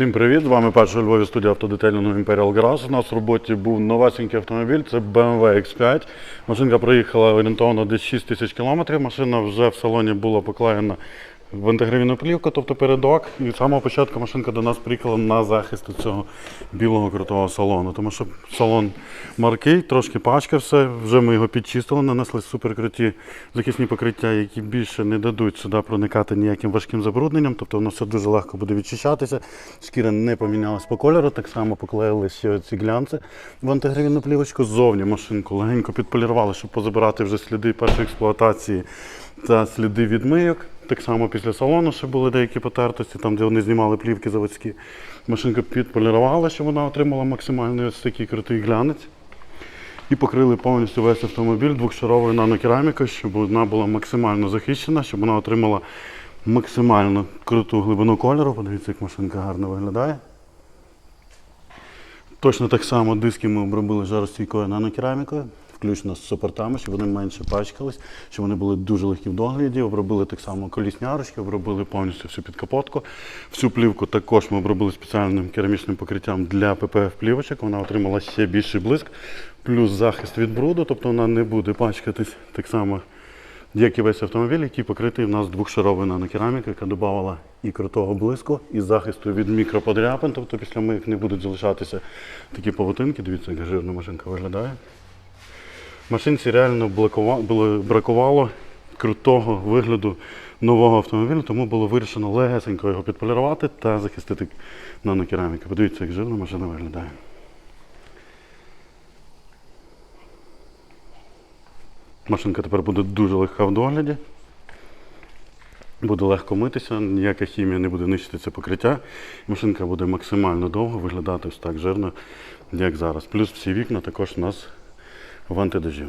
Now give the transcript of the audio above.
Всім привіт! З вами перша Львові студія автодетейлінгу Imperial Grass. У нас в роботі був новесенький автомобіль, це BMW X5. Машинка проїхала орієнтовно десь 6 тисяч кілометрів. Машина вже в салоні була поклеєна в інтегрівну плівку, тобто передок. І з самого початку машинка до нас приїхала на захист цього білого крутого салону. Тому що салон маркий, трошки пачкався. Вже ми його підчистили, нанесли суперкруті захисні покриття, які більше не дадуть сюди проникати ніяким важким забрудненням. Тобто воно все дуже легко буде відчищатися. Шкіра не помінялась по кольору, так само поклеїли ще ці глянці в антигравійну плівочку. Ззовні машинку легенько підполірували, щоб позабирати вже сліди першої експлуатації та сліди відмийок. Так само після салону ще були деякі потертості, там, де вони знімали плівки заводські. Машинка підполірувала, щоб вона отримала максимальний ось такий крутий глянець. І покрили повністю весь автомобіль двохшаровою нанокерамікою, щоб вона була максимально захищена, щоб вона отримала максимально круту глибину кольору. Подивіться, як машинка гарно виглядає. Точно так само диски ми обробили жаростійкою нанокерамікою, включно з супортами, щоб вони менше пачкались, щоб вони були дуже легкі в догляді. Обробили так само колісні арочки, обробили повністю всю підкапотку. Всю плівку також ми обробили спеціальним керамічним покриттям для ppf плівочок. Вона отримала ще більший блиск, плюс захист від бруду, тобто вона не буде пачкатись так само. Як і весь автомобіль, який покритий у нас двохшаровою нанокерамікою, яка додавала і крутого блиску, і захисту від мікроподряпин. Тобто після мийок не будуть залишатися такі павутинки. Дивіться, як жирна машинка виглядає. Машинці реально бракувало крутого вигляду нового автомобіля, тому було вирішено легесенько його підполірувати та захистити нанокерамікою. Подивіться, як жирна машина виглядає. Машинка тепер буде дуже легка в догляді. Буде легко митися, ніяка хімія не буде нищити це покриття. Машинка буде максимально довго виглядати ось так жирно, як зараз. Плюс всі вікна також у нас в антидожі.